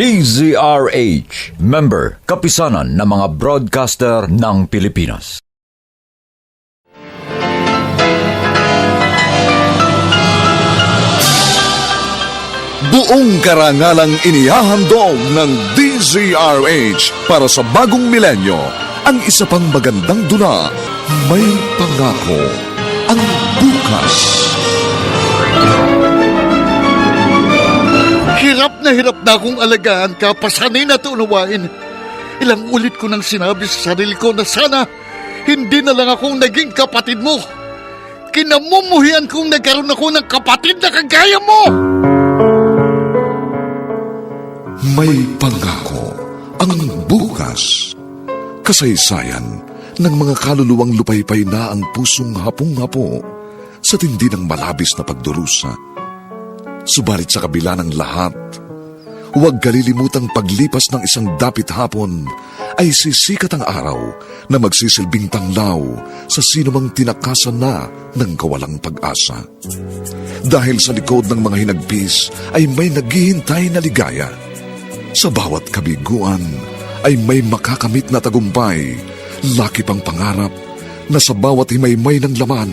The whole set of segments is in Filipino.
DZRH, member, kapisanan ng mga broadcaster ng Pilipinas. Buong karangalang inihahandog ng DZRH para sa bagong milenyo ang isa pang magandang dula, May Pangako ang Bukas. Hirap na hirap na akong alagaan ka, pasanay na unawain. Ilang ulit ko nang sinabi sa sarili ko na sana hindi na lang akong naging kapatid mo. Kinamumuhian kong nagkaroon ako ng kapatid na kagaya mo! May Pangako ang Bukas. Kasaysayan ng mga kaluluwang lupaypay na ang pusong hapong-hapo sa tindi ng malabis na pagdurusa. Subalit sa kabila ng lahat, huwag kalilimutang paglipas ng isang dapit hapon ay sisikat ang araw na magsisilbing tanglaw sa sinumang tinakasan na ng kawalang pag-asa. Dahil sa likod ng mga hinagpis ay may naghihintay na ligaya. Sa bawat kabiguan ay may makakamit na tagumpay, laki pang pangarap na sa bawat himaymay ng laman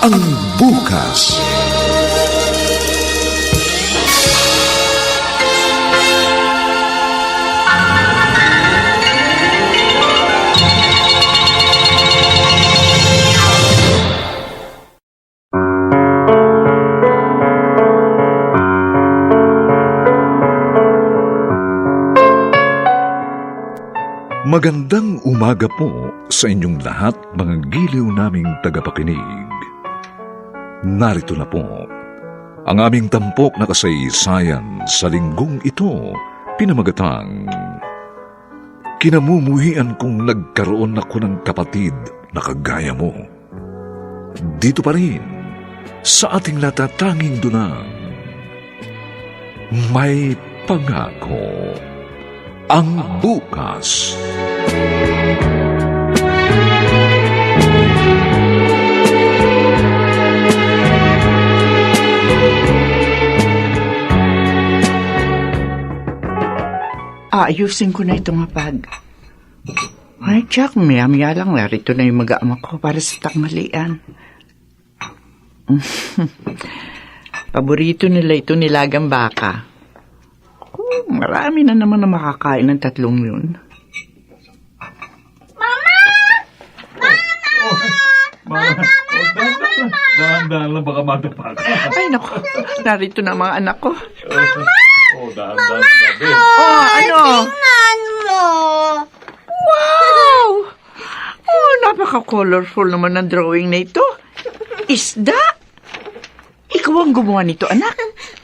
ang bukas. Magandang umaga po sa inyong lahat mga giliw naming tagapakinig. Narito na po ang aming tampok na kasaysayan sa linggong ito, pinamagatang Kinamumuhian kong nagkaroon ako ng kapatid na kagaya mo. Dito pa rin, sa ating natatanging dunang, may pangako ang bukas. Aayusin ko na itong hapag. Ay, Jack, maya-maya lang narito na yung mag-aama ko para sa tanghalian. Paborito nila ito nilagang baka. Oh, marami na naman na makakain ng tatlong yun. Dahan-dahan lang baka madapag. Ay, naku, narito na mga anak ko. Oh, dahan-dahan grabe. Oh, ano? Tingnan mo! Wow! Oh, napaka-colorful naman ng drawing na ito. Isda? Ikaw ang gumawa nito, anak.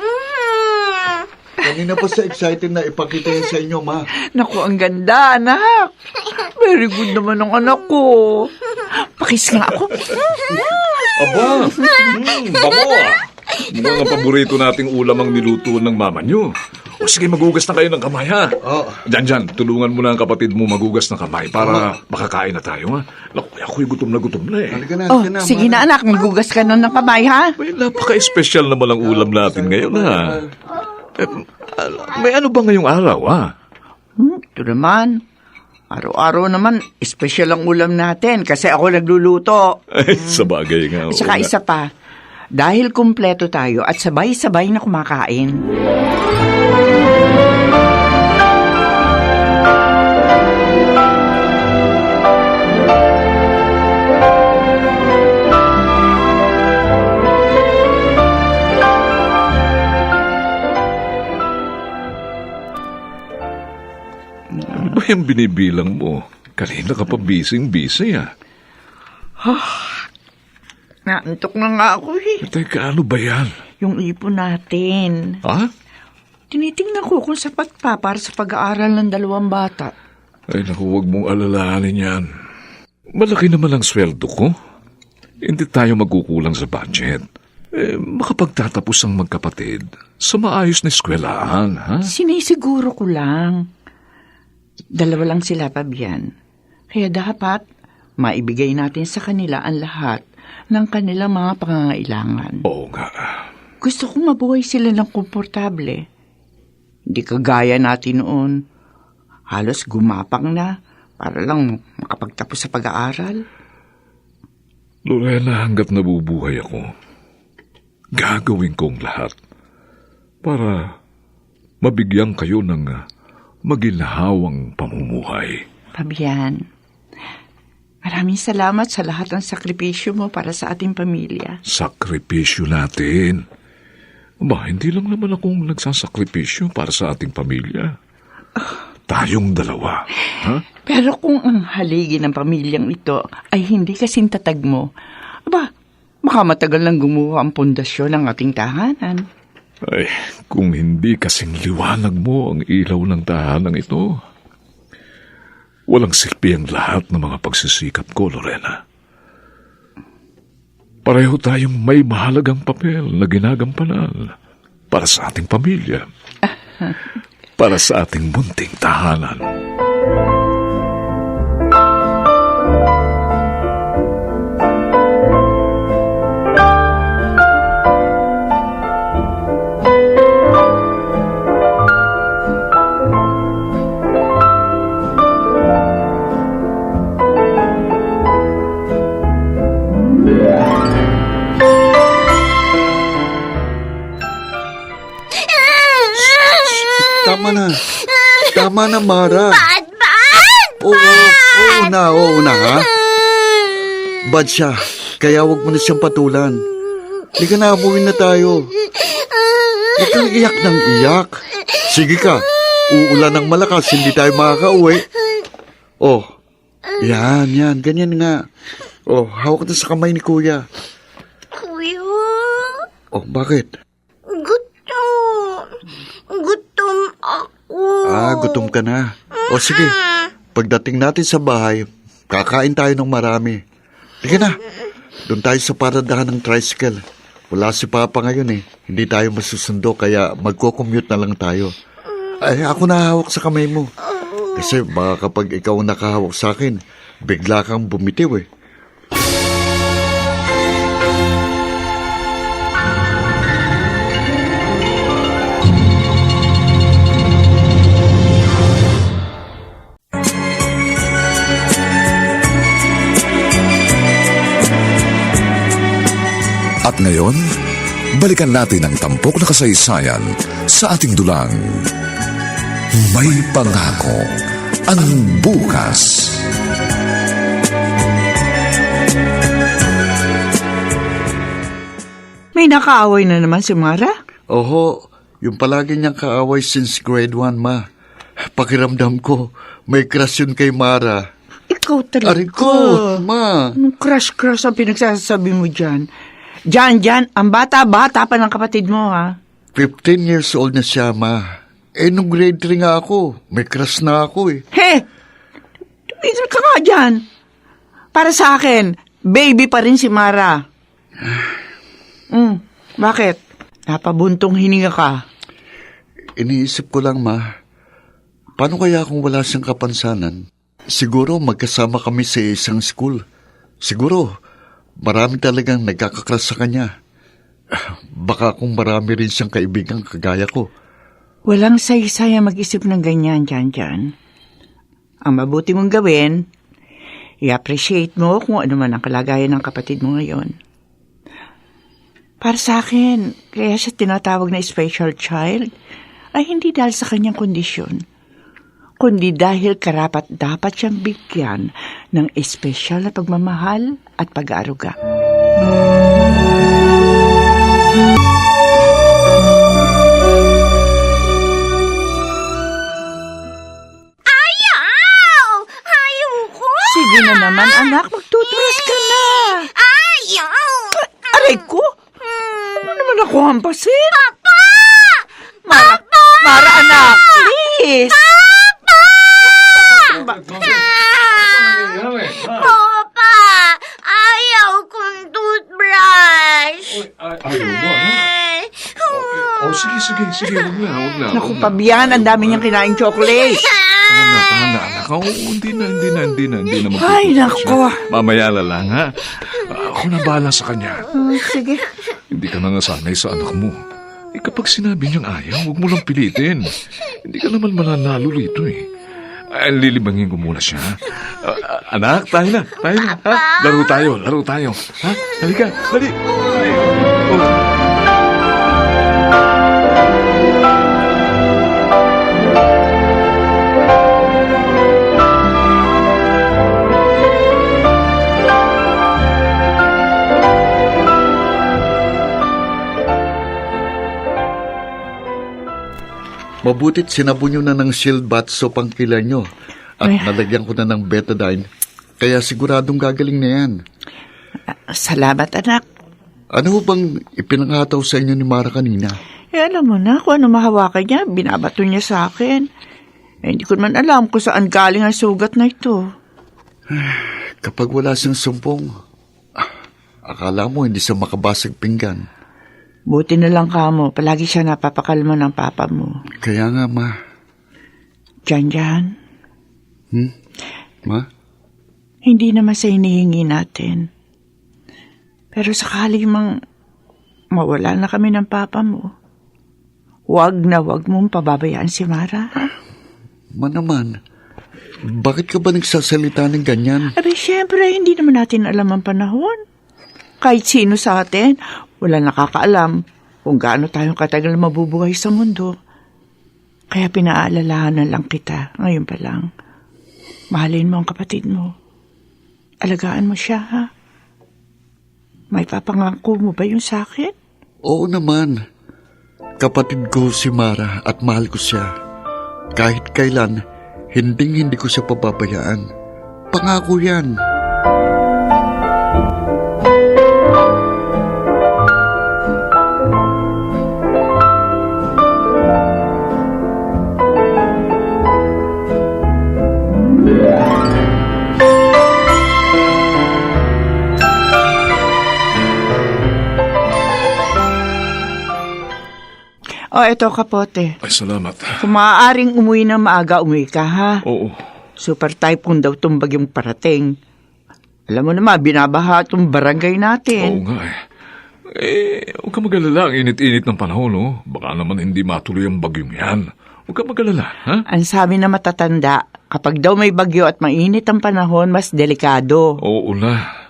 Mm. Kanina pa sa excited na ipakita yan sa inyo, ma. Naku, ang ganda, anak. Very good naman ang anak ko. Pakis nga ako. Aba, mm, bako ah. Mukhang ang paborito nating ulam ang niluto ng mama nyo. O sige, magugas na kayo ng kamay ha. Oo. Diyan, diyan, tulungan mo na ang kapatid mo magugas ng kamay para makakain na tayo ha. Naku, ako'y gutom na gutom na eh. Halika na, Oh, halika na, sige na anak, magugas ka nun ng kamay, ha? May napaka-espesyal naman ang ulam natin ngayon ha. Eh, al- may ano ba ngayong araw ha? Hmm, ito naman. Araw-araw naman, espesyal ang ulam natin kasi ako nagluluto. Ay, sa bagay nga. At saka nga. isa pa, dahil kumpleto tayo at sabay-sabay na kumakain. Ano ba yung binibilang mo? Kanina ka pa busy-busy ah. Naantok na nga ako eh. Teka, ano ba yan? yung ipon natin. Ha? Tinitingnan ko kung sapat pa para sa pag-aaral ng dalawang bata. Ay naku, huwag mong alalahanin yan. Malaki naman ang sweldo ko. Hindi tayo magkukulang sa budget. Eh, makapagtatapos ang magkapatid sa maayos na eskwelahan, ha? Sinisiguro ko lang. Dalawa lang sila, Pabian. Kaya dapat maibigay natin sa kanila ang lahat ng kanilang mga pangangailangan. Oo nga. Gusto kong mabuhay sila ng komportable. Hindi kagaya natin noon. Halos gumapang na para lang makapagtapos sa pag-aaral. Lorena, hanggat nabubuhay ako, gagawin kong lahat para mabigyan kayo ng ah, maginhawang pamumuhay. Pabian, maraming salamat sa lahat ng sakripisyo mo para sa ating pamilya. Sakripisyo natin. Ba, hindi lang naman akong nagsasakripisyo para sa ating pamilya. Tayong dalawa. Ha? Pero kung ang haligi ng pamilyang ito ay hindi kasing tatag mo, aba, baka matagal lang gumawa ang pundasyon ng ating tahanan. Ay, kung hindi kasing liwanag mo ang ilaw ng tahanan ito, walang silbi ang lahat ng mga pagsisikap ko, Lorena. Pareho tayong may mahalagang papel na ginagampanan para sa ating pamilya. para sa ating munting tahanan. Mara. Bad, bad! Oo, oo na, oo na, ha? Bad siya. Kaya wag mo na siyang patulan. Hindi ka na, umuwi na tayo. Huwag kang iyak ng iyak. Sige ka, uulan ng malakas, hindi tayo makakauwi. Oh, yan, yan, ganyan nga. Oh, hawak na sa kamay ni Kuya. Kuya, Oh, bakit? gutom. Gutom. Ah, gutom ka na. O sige, pagdating natin sa bahay, kakain tayo ng marami. Sige na, doon tayo sa paradahan ng tricycle. Wala si Papa ngayon eh. Hindi tayo masusundo kaya magko-commute na lang tayo. Ay, ako nahawak sa kamay mo. Kasi baka kapag ikaw nakahawak sa akin, bigla kang bumitiw eh. At ngayon, balikan natin ang tampok na kasaysayan sa ating dulang. May pangako ang bukas. May nakaaway na naman si Mara? Oho, yung palagi niyang kaaway since grade 1, ma. Pakiramdam ko, may crush yun kay Mara. Ikaw talaga. Aray ko, ma. Anong crush-crush ang pinagsasabi mo dyan? Diyan, diyan, ang bata-bata pa ng kapatid mo, ha? 15 years old na siya, ma. Eh, nung grade 3 nga ako, may crush na ako eh. He! Tumigil ka nga dyan. Para sa akin, baby pa rin si Mara. Mm, bakit? Napabuntong hininga ka. Iniisip ko lang, ma. Paano kaya kung wala siyang kapansanan? Siguro magkasama kami sa isang school. Siguro, marami talagang nagkakakras sa kanya. Baka kung marami rin siyang kaibigan kagaya ko. Walang saysay ang mag-isip ng ganyan, Jan Jan. Ang mabuti mong gawin, i-appreciate mo kung ano man ang kalagayan ng kapatid mo ngayon. Para sa akin, kaya siya tinatawag na special child, ay hindi dahil sa kanyang kondisyon, kundi dahil karapat dapat siyang bigyan ng espesyal na pagmamahal at pag-aaruga. Ayaw! Ayaw ko! Sige na naman, anak, magtutras ka na. Ayaw! Aray ko! Ano naman ako hampas bilis! Papa, ayaw kong toothbrush. Ano? Oh, sige, sige, sige. Huwag na, huwag na. Naku, huwag na. Pabian, ang dami niyang kinain chocolate. Tana, tana, anak. Oh, hindi na, hindi na, hindi na, hindi na. Ay, magtutulog nako. siya. Mamaya na lang, ha? Ako na bahala sa kanya. Oh, sige. Hindi ka na nasanay sa anak mo. Eh, kapag sinabi niyang ayaw, huwag mo lang pilitin. Hindi ka naman mananalo rito eh. Ay, lilibangin ko muna siya. Ah, ah, anak, tayo na, tayo na. Ha? Laro tayo, laro tayo. Ha? Halika, dali. Dali. Mabutit sinabo nyo na ng shield bath soap ang kila nyo. At Ay. nalagyan ko na ng betadine. Kaya siguradong gagaling na yan. Salamat, anak. Ano bang ipinangataw sa inyo ni Mara kanina? Eh, alam mo na, kung ano mahawakan niya, binabato niya sa akin. Eh, hindi ko man alam kung saan galing ang sugat na ito. Kapag wala siyang sumpong, ah, akala mo hindi siya makabasag pinggan. Buti na lang ka mo, palagi siya napapakalma ng papa mo. Kaya nga, ma. Diyan, diyan. Ma? Hindi naman sa hinihingi natin. Pero sakali mang mawala na kami ng papa mo, huwag na huwag mong pababayaan si Mara. Ma naman. Bakit ka ba nagsasalita ng ganyan? Abi, syempre, hindi naman natin alam ang panahon. Kahit sino sa atin, wala nakakaalam kung gaano tayong katagal mabubuhay sa mundo. Kaya pinaalalahanan lang kita ngayon pa lang. Mahalin mo ang kapatid mo. Alagaan mo siya, ha? May papangako mo ba yung sa akin? Oo naman. Kapatid ko si Mara at mahal ko siya. Kahit kailan, hinding hindi ko siya pababayaan. Pangako yan. O, eto kapote. Ay, salamat. Kung maaaring umuwi ng maaga, umuwi ka, ha? Oo. Super typhoon daw itong bagyong parating. Alam mo naman, binabaha itong barangay Oo natin. nga eh. Eh, huwag ka mag-alala. Ang init-init ng panahon, no? Baka naman hindi matuloy ang bagyong yan. Huwag ka mag-alala, ha? Ang sabi na matatanda, kapag daw may bagyo at mainit ang panahon, mas delikado. Oo na.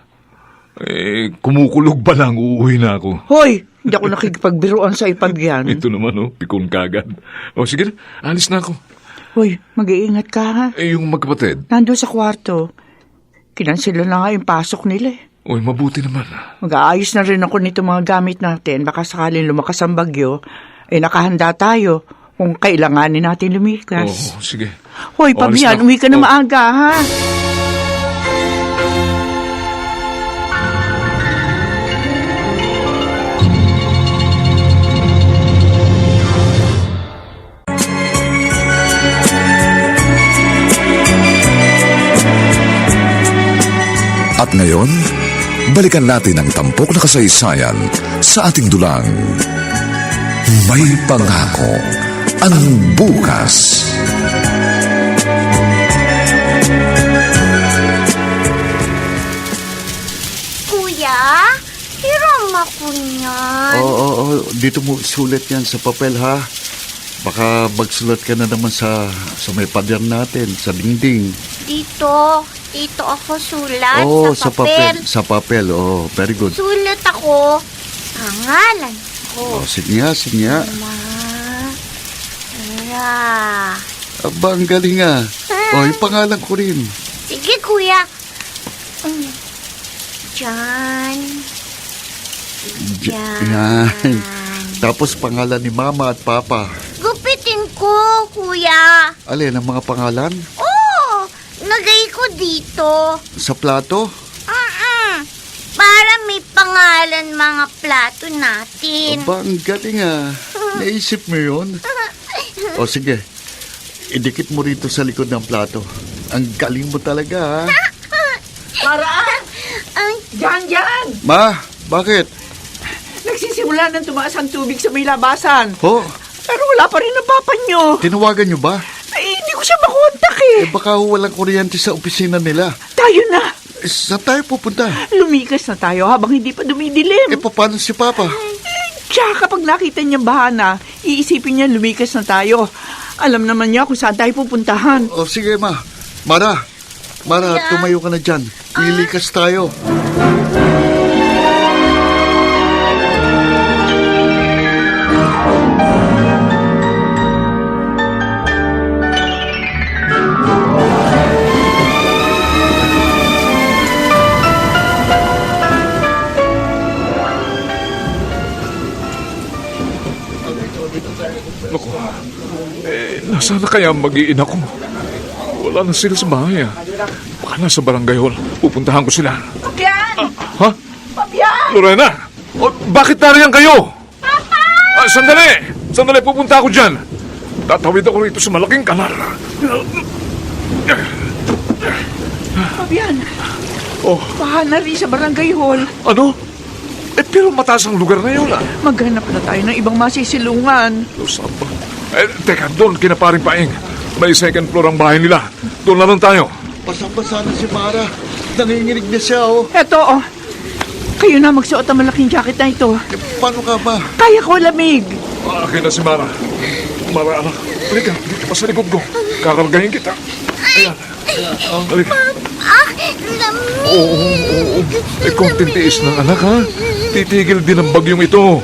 Eh, kumukulog pa lang, uuwi na ako. Hoy, hindi ako nakikipagbiruan sa ipagyan. Ito naman, oh, pikon kagad. O, sige na, alis na ako. Hoy, mag-iingat ka ha. Eh, yung magkapatid, Nandun sa kwarto. Kinansila na nga yung pasok nila eh. Uy, mabuti naman. Mag-aayos na rin ako nito mga gamit natin. Baka sakaling lumakas ang bagyo, eh nakahanda tayo kung kailanganin natin Oo, lumikas. sige. Hoy, Oh, Pabian, uwi ka na Oh. maaga ha. At ngayon, balikan natin ang tampok na kasaysayan sa ating dulang. May pangako ang bukas. Kuya, hiram ako niyan. Oo, oo, oo. Dito mo sulat yan sa papel, ha? Baka magsulat ka na naman sa, sa may pader natin, sa dingding. Dito, dito ako sulat Oo, sa papel. Sa papel, oo. very good. Sulat ako, pangalan ko. Oh, sige nga, sige nga. Ma, Ra. Aba, ang galing nga. Oh, yung pangalan ko rin. Sige, kuya. Mm. Diyan. J- Yan. yan. Tapos pangalan ni Mama at Papa. Ko, kuya. Alin ang mga pangalan? Oo, nagay ko dito. Sa plato? Mm-mm. Para may pangalan mga plato natin. Aba, ang galing ah. Naisip mo yun? O sige, idikit mo rito sa likod ng plato. Ang galing mo talaga, ha? Para! Ay, Diyan, diyan! Ma, bakit? Nagsisimula ng tumaas ang tubig sa may labasan. Ho, Pero wala pa rin ang papa nyo. tinawagan niyo ba? Ay, hindi ko siya makontak eh. Eh baka walang kuryente sa opisina nila. Tayo na. Eh, saan tayo pupunta? Lumikas na tayo habang hindi pa dumidilim. Eh paano si Papa? Tsaka kapag nakita niya bahana, iisipin niya lumikas na tayo. Alam naman niya kung saan tayo pupuntahan. O sige, ma. Mara, Mara, Kuya? tumayo ka na dyan. Lilikas tayo. Nasaan na kaya ang mag-iina ko? Wala na sila sa bahay ah. Baka nasa barangay hall. Pupuntahan ko sila. Pabian! Ha? Pabian! Lorena! O, bakit nariyan kayo? Papa! Ah, sandali! Sandali, pupunta ako dyan. Tatawid ako rito sa malaking kanal. Pabian! Oh, Bahana rin sa barangay hall. ano? Eh, pero mataas ang lugar na yun ah. Maghanap na tayo ng ibang masisilungan. Lo, saan ba? Eh, teka, doon, kinaparing paing. May second floor ang bahay nila. Doon na lang tayo. Pasang-pasa na si Mara. Nanginginig na siya, oh. Eto, oh. Kayo na magsuot ang malaking jacket na ito. Eh, paano ka ba? Kaya ko lamig. Akin na si Mara. Mara, anak. Halika, dito pa sa likod ko. Kakargahin kita. Ayan. Halika. ah, lamig. Oo, oo, oo. Eh, kung tintiis ng anak, ha? Titigil din ang bagyong ito.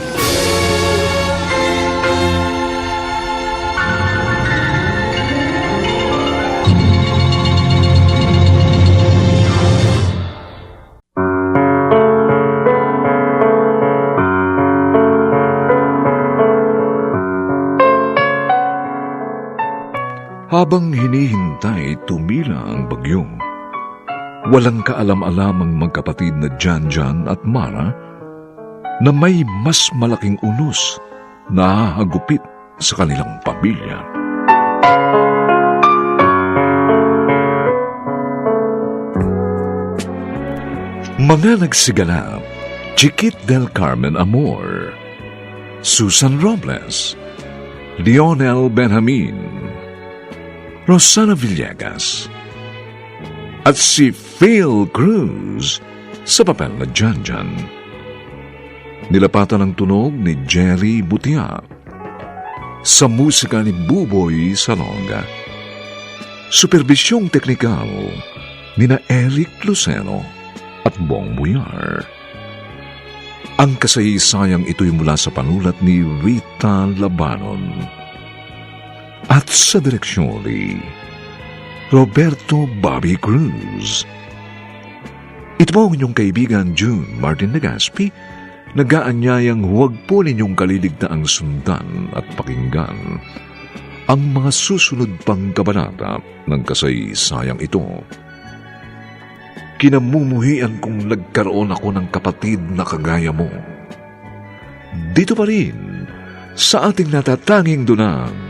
Hinihintay tumila ang bagyo, walang kaalam-alam ang magkapatid na Jan Jan at Mara na may mas malaking unos na hagupit sa kanilang pamilya. Mga nagsiganap, Chiquit del Carmen Amor, Susan Robles, Lionel Benjamin, Rosana Villegas, at si Phil Cruz sa papel na Jan Jan. Nilapatan ang tunog ni Jerry Butia sa musika ni Buboy Salonga. Superbisyong teknikal ni na Eric Luceno at Bong Muyar. Ang kasaysayang ito'y mula sa panulat ni Rita Labanon at sa direksyon ni Roberto Bobby Cruz. Ito po ang inyong kaibigan June Martin Legaspi, nagaanyayang huwag po ninyong kaliligtaang sundan at pakinggan ang mga susunod pang kabanata ng kasaysayang ito. Kinamumuhian kong nagkaroon ako ng kapatid na kagaya mo. Dito pa rin, sa ating natatanging dunang,